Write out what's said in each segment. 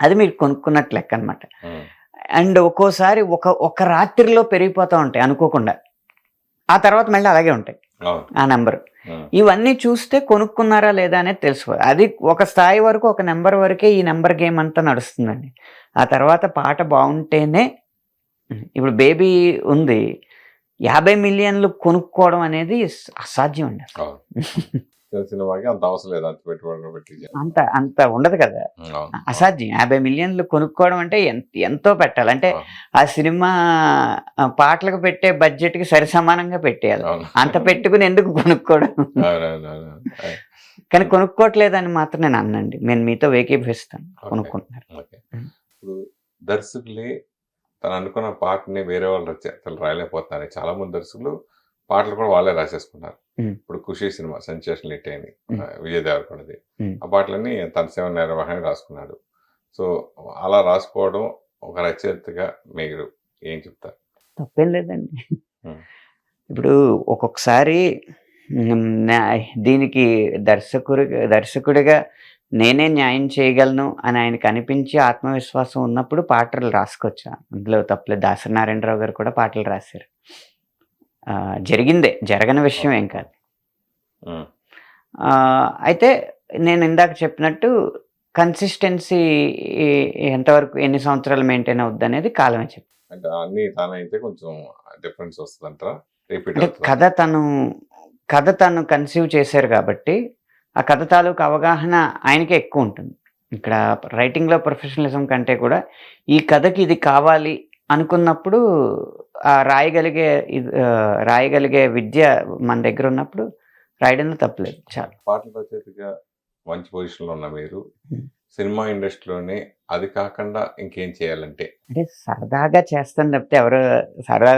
అది మీరు కొనుక్కున్నట్టు లెక్క అనమాట అండ్ ఒక్కోసారి ఒక ఒక రాత్రిలో పెరిగిపోతూ ఉంటాయి అనుకోకుండా. ఆ తర్వాత మళ్ళీ అలాగే ఉంటాయి. ఆ నెంబర్. ఇవన్నీ చూస్తే కొనుక్కున్నారా లేదా అనేది తెలుసుకోవాలి అది ఒక స్థాయి వరకు ఒక నెంబర్ వరకే ఈ నెంబర్ గేమ్ అంతా నడుస్తుందండి. ఆ తర్వాత పాట బాగుంటేనే ఇప్పుడు బేబీ ఉంది. యాభై మిలియన్లు కొనుక్కోవడం అనేది అసాధ్యం అండి చిన్న సినిమాకి అంత అవసరం లేదు అంత పెట్టుబడి పెట్టి అంత అంత ఉండదు కదా. అసాధ్యం. యాభై మిలియన్లు కొనుక్కోవడం అంటే ఎంత పెట్టాలి. అంటే. ఆ సినిమా పాటలకు పెట్టే బడ్జెట్కి సరి సమానంగా పెట్టేయాలి అంత పెట్టుకుని ఎందుకు కొనుక్కోవడం. కానీ కొనుక్కోవట్లేదని మాత్రం నేను అన్నండి. నేను మీతో వేకీభవిస్తాను ఓకే. ఉమ్. ఇప్పుడు దర్శకులే తను అనుకున్న పాటని వేరే వాళ్ళు రాయలేకపోతున్నారు. చాలా మంది దర్శకులు పాటలు కూడా వాళ్ళే రాసేసుకున్నారు. ఇప్పుడు ఖుషి సినిమా సెన్సేషన్ హిట్ అయింది విజయ్ దేవరకొండది. ఆ పాటలన్నీ తన సేవ నిర్వహణ రాసుకున్నాడు. సో అలా రాసుకోవడం ఒక రచయితగా మీరు ఏం చెప్తారు? తప్పేం లేదండి. ఇప్పుడు ఒక్కొక్కసారి దీనికి దర్శకుడి దర్శకుడిగా నేనే న్యాయం చేయగలను అని ఆయనకు అనిపించి ఆత్మవిశ్వాసం ఉన్నప్పుడు పాటలు రాసుకోవచ్చు అందులో తప్పలేదు. దాసనారాయణరావు గారు కూడా పాటలు రాశారు. జరిగిందే జరగని విషయం ఏం కాదు. అయితే నేను ఇందాక చెప్పినట్టు కన్సిస్టెన్సీ ఎంతవరకు ఎన్ని సంవత్సరాలు మెయింటైన్ అవుద్ది అనేది కాలమే చెప్పి అంటే అన్ని తానైతే కొంచెం డిఫరెన్స్ వస్తుందంటారా అంటే కథ తను కథ తను కన్సీవ్ చేశారు కాబట్టి ఆ కథ తాలూకు అవగాహన ఆయనకే ఎక్కువ ఉంటుంది. ఇక్కడ రైటింగ్లో ప్రొఫెషనలిజం కంటే కూడా ఈ కథకి ఇది కావాలి అనుకున్నప్పుడు రాయగలిగే రాయగలిగే విద్య మన దగ్గర ఉన్నప్పుడు రాయడంలో తప్పలేదు చాలా పాటల రచయితగా మంచి పొజిషన్లో ఉన్న మీరు. సినిమా ఇండస్ట్రీలోనే అది కాకుండా ఇంకేం చేయాలంటే? అంటే సరదాగా చేస్తాను తప్పితే ఎవరు సరదా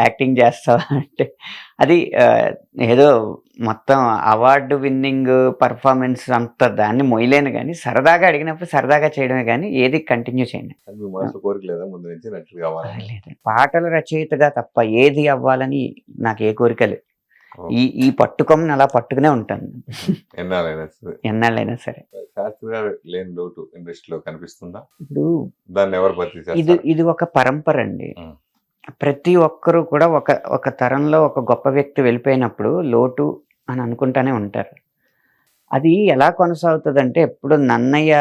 యాక్టింగ్ చేస్తావా అంటే అది ఏదో మొత్తం అవార్డు విన్నింగ్ పర్ఫార్మెన్స్ అంత దాన్ని మొయ్యలేను కానీ సరదాగా అడిగినప్పుడు సరదాగా చేయడమే కానీ ఏది కంటిన్యూ చేయండి. పాటల రచయితగా తప్ప ఏది అవ్వాలని నాకు ఏ కోరిక లేదు. ఈ ఈ పట్టుకొమ్మని అలా పట్టుకునే ఉంటాను ఎన్నాళ్ళైనా సరే. లేని లోటు ఇండస్ట్రీలో కనిపిస్తుందా? ఇప్పుడు దాన్ని ఎవరు భర్తీ ఇది ఇది ఒక పరంపర అండి. ప్రతి ఒక్కరూ కూడా ఒక ఒక తరంలో ఒక గొప్ప వ్యక్తి వెళ్ళిపోయినప్పుడు లోటు అని అనుకుంటానే ఉంటారు. అది ఎలా కొనసాగుతుందంటే ఎప్పుడు నన్నయ్య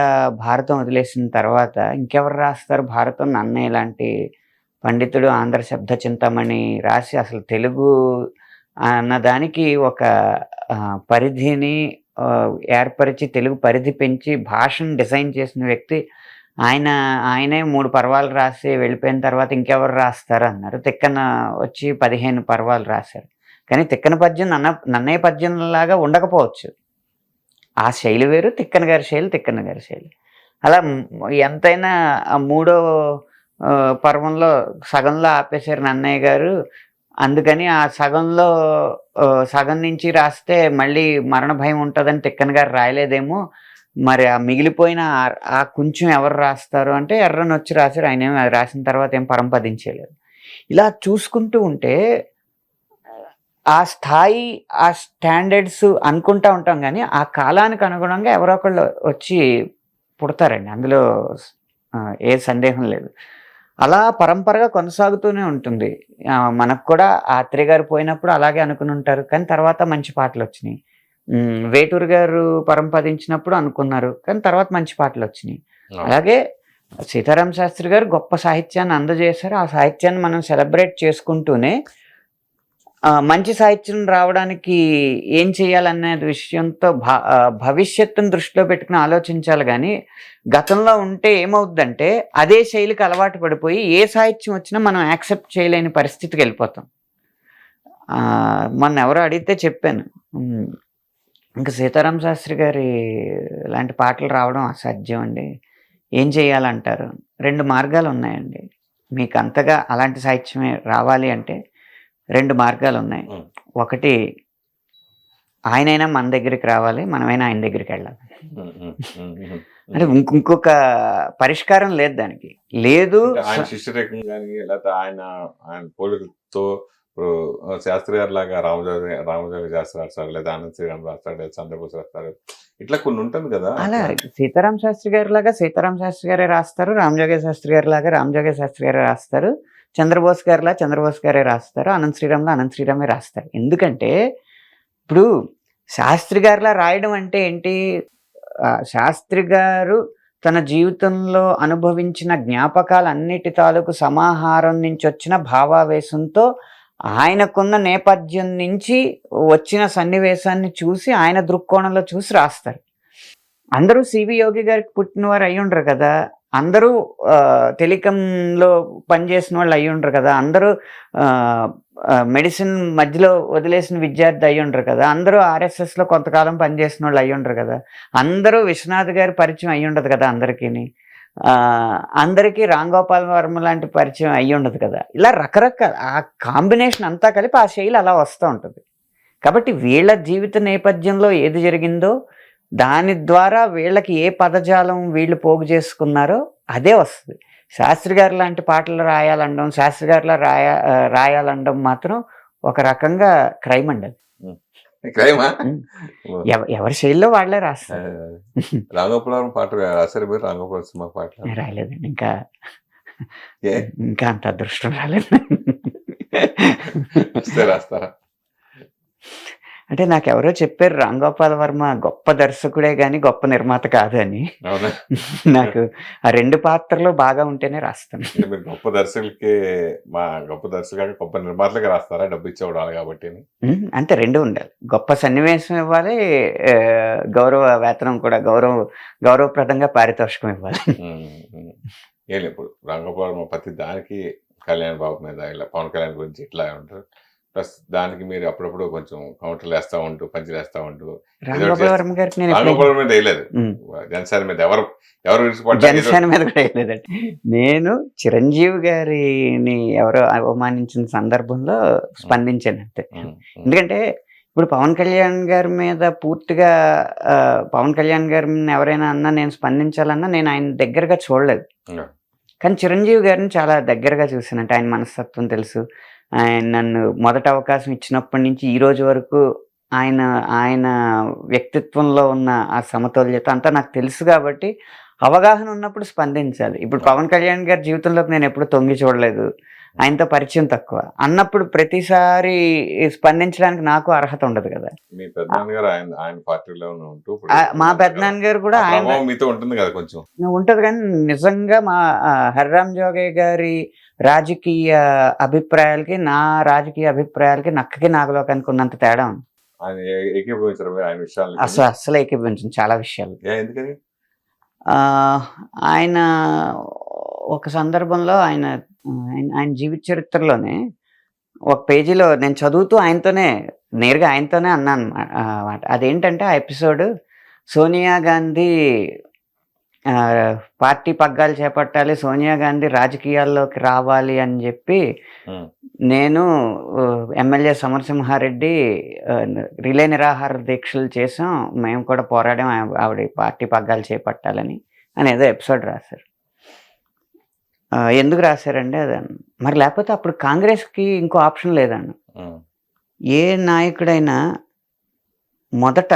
భారతం వదిలేసిన తర్వాత ఇంకెవరు రాస్తారు? భారతం నన్నయ్య లాంటి పండితుడు ఆంధ్ర శబ్ద చింతామణి రాసి అసలు తెలుగు అన్నదానికి ఒక పరిధిని ఏర్పరిచి తెలుగు పరిధి పెంచి భాషను డిజైన్ చేసిన వ్యక్తి ఆయన ఆయనే మూడు పర్వాలు రాసి వెళ్ళిపోయిన తర్వాత ఇంకెవరు రాస్తారు అన్నారు. తిక్కన వచ్చి పదిహేను పర్వాలు రాశారు. కానీ తిక్కన పద్యం నన్న నన్నయ్య పద్యంలాగా ఉండకపోవచ్చు. ఆ శైలి వేరు తిక్కన గారి శైలి తిక్కన గారి శైలి. అలా ఎంతైనా ఆ మూడో పర్వంలో సగంలో ఆపేశారు నన్నయ్య గారు. అందుకని ఆ సగంలో సగం నుంచి రాస్తే మళ్ళీ మరణ భయం ఉంటుందని తిక్కన గారు రాయలేదేమో. మరి ఆ మిగిలిపోయిన ఆ- కొంచెం ఎవరు రాస్తారు అంటే ఎర్రని వచ్చి రాశారు. ఆయన ఏమి అది రాసిన తర్వాత ఏం పరంపదించలేదు ఇలా చూసుకుంటూ ఉంటే ఆ స్థాయి ఆ స్టాండర్డ్స్ అనుకుంటా ఉంటాం కానీ ఆ కాలానికి అనుగుణంగా ఎవరో ఒకళ్ళు వచ్చి పుడతారండి. అందులో ఏ సందేహం లేదు. అలా పరంపరగా కొనసాగుతూనే ఉంటుంది. మనకు కూడా ఆత్రి గారు పోయినప్పుడు అలాగే అనుకుని ఉంటారు. కానీ తర్వాత మంచి పాటలు వచ్చినాయి. వేటూరు గారు పరంపదించినప్పుడు అనుకున్నారు. కానీ తర్వాత మంచి పాటలు వచ్చినాయి. అలాగే సీతారామ శాస్త్రి గారు గొప్ప సాహిత్యాన్ని అందజేశారు. ఆ సాహిత్యాన్ని మనం సెలబ్రేట్ చేసుకుంటూనే మంచి సాహిత్యం రావడానికి ఏం చేయాలనే విషయంతో భ భవిష్యత్తును దృష్టిలో పెట్టుకుని ఆలోచించాలి కానీ గతంలో ఉంటే ఏమవుద్దంటే అదే శైలికి అలవాటు పడిపోయి ఏ సాహిత్యం వచ్చినా మనం యాక్సెప్ట్ చేయలేని పరిస్థితికి వెళ్ళిపోతాం. మొన్న ఎవరో అడిగితే చెప్పాను. ఇంకా సీతారామ శాస్త్రి గారి లాంటి పాటలు రావడం అసాధ్యం అండి. ఏం చేయాలంటారు? రెండు మార్గాలు ఉన్నాయండి. మీకు అంతగా అలాంటి సాహిత్యమే రావాలి అంటే రెండు మార్గాలు ఉన్నాయి. ఒకటి ఆయనైనా మన దగ్గరికి రావాలి మనమైనా ఆయన దగ్గరికి వెళ్ళాలి. అంటే ఇంక- ఇంకొక పరిష్కారం లేదు దానికి. లేదు ఆయన శిష్యరేఖం కానీ లేకపోతే ఆయన ఆయన పోలికతో ఇప్పుడు ఆ, శాస్త్రి గారి లాగా రామజోగి రామజోగి శాస్త్రి రాస్తారు లేదా ఆనంద్ శ్రీరామ్ రాస్తాడు లేదా చంద్రబోస్ రాస్తారు. ఇట్లా కొన్ని ఉంటుంది కదా. అలా సీతారాం శాస్త్రి గారి లాగా సీతారాం శాస్త్రి గారే రాస్తారు రామజోగే శాస్త్రి గారి లాగా రామజోగే శాస్త్రి గారే రాస్తారు. చంద్రబోస్ గారిలా చంద్రబోస్ గారే రాస్తారు అనంత శ్రీరామ్లా అనంత శ్రీరామే రాస్తారు. ఎందుకంటే ఇప్పుడు శాస్త్రి గారిలా రాయడం అంటే ఏంటి? శాస్త్రి గారు తన జీవితంలో అనుభవించిన జ్ఞాపకాలన్నిటి తాలూకు సమాహారం నుంచి వచ్చిన భావావేశంతో ఆయనకున్న నేపథ్యం నుంచి వచ్చిన సన్నివేశాన్ని చూసి ఆయన దృక్కోణంలో చూసి రాస్తారు. అందరూ సివి యోగి గారికి పుట్టినవారు అయి ఉండరు కదా. అందరూ ఆ, టెలికాంలో పనిచేసిన వాళ్ళు అయి ఉండరు కదా. అందరూ మెడిసిన్ మధ్యలో వదిలేసిన విద్యార్థి అయి ఉండరు కదా. అందరూ ఆర్ఎస్ఎస్లో కొంతకాలం పనిచేసిన వాళ్ళు అయి ఉండరు కదా. అందరూ విశ్వనాథ్ గారి పరిచయం అయి ఉండదు కదా అందరికీ అందరికీ రామ్ గోపాల్ వర్మ లాంటి పరిచయం అయి ఉండదు కదా. ఇలా రకరకాల ఆ కాంబినేషన్ అంతా కలిపి ఆ శైలి అలా వస్తూ ఉంటుంది. కాబట్టి వీళ్ళ జీవిత నేపథ్యంలో ఏది జరిగిందో దాని ద్వారా వీళ్ళకి ఏ పదజాలం వీళ్ళు పోగు చేసుకున్నారో అదే వస్తుంది. శాస్త్రి గారు లాంటి పాటలు రాయాలనడం శాస్త్రి గారిలా రాయ రాయాలనడం మాత్రం ఒక రకంగా క్రైమ్ అండి అది. క్రైమా? ఎవ- ఎవరి శైలిలో వాళ్ళే రాస్తారు. రాంగోపురం పాట రాశారు మీరు రాంగోపురం సినిమా పాటలు నేను రాయలేదండి ఇంకా ఇంకా అంత అదృష్టం రాలేదు. రాస్తారా? అంటే నాకు ఎవరో చెప్పారు రామ్ గోపాల్ వర్మ గొప్ప దర్శకుడే గాని గొప్ప నిర్మాత కాదు అని అవునా? నాకు ఆ రెండు పాత్రలు బాగా ఉంటేనే రాస్తాను. అంటే మీరు గొప్ప దర్శకులకి మా గొప్ప దర్శకులకి గొప్ప నిర్మాతలకి రాస్తారా? డబ్బు ఇచ్చేవాడు కాబట్టి అంతే రెండు ఉండాలి. గొప్ప సన్నివేశం ఇవ్వాలి గౌరవ వేతనం కూడా గౌరవ గౌరవప్రదంగా పారితోషికం ఇవ్వాలి. ఏం లేదు ఇప్పుడు రంగపురం ప్రతి దానికి కళ్యాణ్ బాబు మీద ఇలా పవన్ కళ్యాణ్ గురించి ఇట్లా ఉంటారు. ప్లస్ దానికి మీరు అప్పుడప్పుడు కొంచెం కౌంటర్లు వేస్తా ఉంటూ పంచులు వేస్తా ఉంటూ రామ్ గోపాల్ వర్మ గారికి నేను ఎప్పుడైనా- రంగపురం మీద వేయలేదు. ఉమ్. జనసేన మీద ఎవరు ఎవరు జనసేన మీద కూడా వేయలేదండి. నేను చిరంజీవి గారిని ఎవరో అవమానించిన సందర్భంలో స్పందించాను అంతే. ఎందుకంటే ఇప్పుడు పవన్ కళ్యాణ్ గారి మీద పూర్తిగా పవన్ కళ్యాణ్ గారిని ఎవరైనా అన్నా నేను స్పందించాలన్నా నేను ఆయన దగ్గరగా చూడలేదు. కానీ చిరంజీవి గారిని చాలా దగ్గరగా చూసాను అంటే ఆయన మనస్తత్వం తెలుసు. ఆయన నన్ను మొదట అవకాశం ఇచ్చినప్పటి నుంచి ఈ రోజు వరకు ఆయన ఆయన వ్యక్తిత్వంలో ఉన్న ఆ సమతుల్యత అంతా నాకు తెలుసు కాబట్టి అవగాహన ఉన్నప్పుడు స్పందించాలి. ఇప్పుడు పవన్ కళ్యాణ్ గారి జీవితంలోకి నేను ఎప్పుడు తొంగి చూడలేదు. ఆయనతో పరిచయం తక్కువ. అన్నప్పుడు ప్రతిసారి స్పందించడానికి నాకు అర్హత ఉండదు కదా. మీ పెద్దనాన్న గారు కూడా ఆయన ఉంటుంది కదా కొంచెం. ఉంటది కానీ నిజంగా మా హరిరామ్ జోగయ్య గారి రాజకీయ అభిప్రాయాలకి నా రాజకీయ అభిప్రాయాలకి నక్కకి నాగలోకానికి ఉన్నంత తేడా ఉంది. అసలు అస్సలు ఏకీభవించింది చాలా విషయాలు ఆయన ఒక సందర్భంలో ఆయన ఆయన జీవిత చరిత్రలోనే ఒక పేజీలో నేను చదువుతూ ఆయనతోనే నేరుగా ఆయనతోనే అన్నాను అన్నమాట. అదేంటంటే ఆ ఎపిసోడ్ సోనియా గాంధీ పార్టీ పగ్గాలు చేపట్టాలి సోనియా గాంధీ రాజకీయాల్లోకి రావాలి అని చెప్పి నేను ఎమ్మెల్యే సమరసింహారెడ్డి రిలే నిరాహార దీక్షలు చేసాం మేము కూడా పోరాడాం ఆవి- ఆవిడ పార్టీ పగ్గాలు చేపట్టాలని అని ఏదో ఎపిసోడ్ రాశారు. ఎందుకు రాశారండి అది? అన్న. మరి లేకపోతే అప్పుడు కాంగ్రెస్కి ఇంకో ఆప్షన్ లేదన్న. ఏ నాయకుడైనా మొదట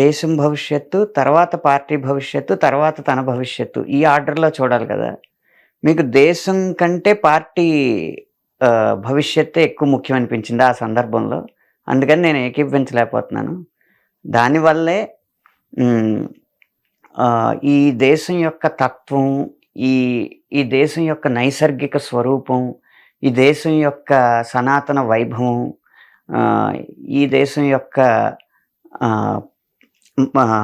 దేశం భవిష్యత్తు తర్వాత పార్టీ భవిష్యత్తు తర్వాత తన భవిష్యత్తు. ఈ ఆర్డర్లో చూడాలి కదా. మీకు దేశం కంటే పార్టీ భవిష్యత్తే ఎక్కువ ముఖ్యం అనిపించింది ఆ సందర్భంలో. అందుకని నేను ఏకీభవించలేకపోతున్నాను. దానివల్లే ఈ దేశం యొక్క తత్వం ఈ ఈ దేశం యొక్క నైసర్గిక స్వరూపం ఈ దేశం యొక్క సనాతన వైభవం ఈ దేశం యొక్క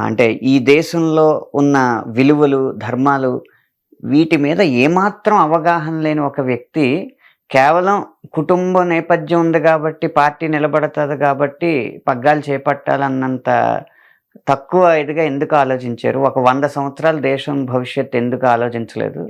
అంటే ఈ దేశంలో ఉన్న విలువలు ధర్మాలు వీటి మీద ఏమాత్రం అవగాహన లేని ఒక వ్యక్తి కేవలం కుటుంబ నేపథ్యం ఉంది కాబట్టి పార్టీ నిలబడుతుంది కాబట్టి పగ్గాలు చేపట్టాలన్నంత తక్కువ ఇదిగా ఎందుకు ఆలోచించారు? ఒక వంద సంవత్సరాల దేశం భవిష్యత్తు ఎందుకు ఆలోచించలేదు?